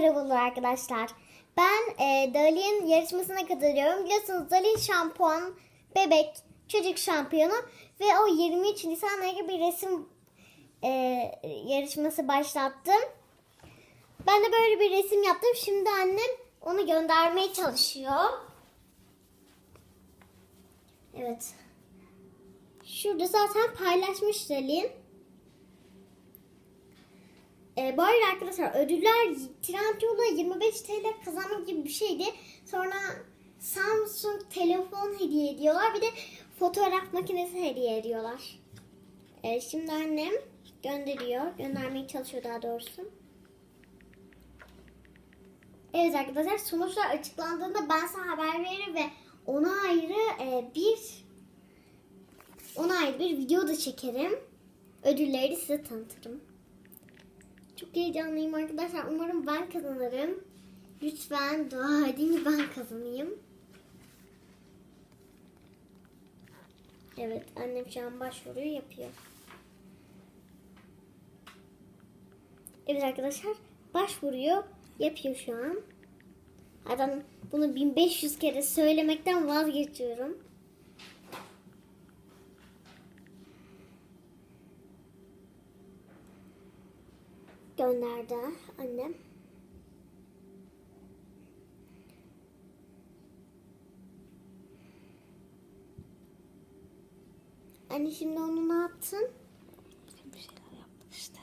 merhabalar arkadaşlar. Ben e, Dalin yarışmasına katılıyorum. Biliyorsunuz Dalin şampuan, bebek, çocuk şampiyonu ve o 23 Nisan'la ilgili bir resim e, yarışması başlattım. Ben de böyle bir resim yaptım. Şimdi annem onu göndermeye çalışıyor. Evet. Şurada zaten paylaşmış Dalin. Ee, bu arada arkadaşlar ödüller Trendyol'a 25 TL kazanmak gibi bir şeydi. Sonra Samsung telefon hediye ediyorlar. Bir de fotoğraf makinesi hediye ediyorlar. Ee, şimdi annem gönderiyor. Göndermeye çalışıyor daha doğrusu. Evet arkadaşlar sonuçlar açıklandığında ben size haber veririm ve ona ayrı e, bir ona ayrı bir video da çekerim. Ödülleri size tanıtırım. Çok heyecanlıyım arkadaşlar. Umarım ben kazanırım. Lütfen dua edin ben kazanayım. Evet annem şu an başvuruyu yapıyor. Evet arkadaşlar başvuruyu yapıyor şu an. Zaten bunu 1500 kere söylemekten vazgeçiyorum. Gönderdi annem. Anne şimdi onu ne yaptın? Bir şeyler yaptık işte.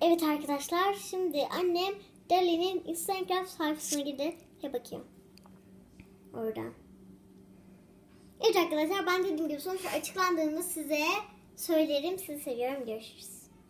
Evet arkadaşlar şimdi annem Dali'nin Instagram sayfasına gidip he bakayım. Oradan. Evet arkadaşlar ben dediğim gibi sonuçta açıklandığında size söylerim. Sizi seviyorum. Görüşürüz.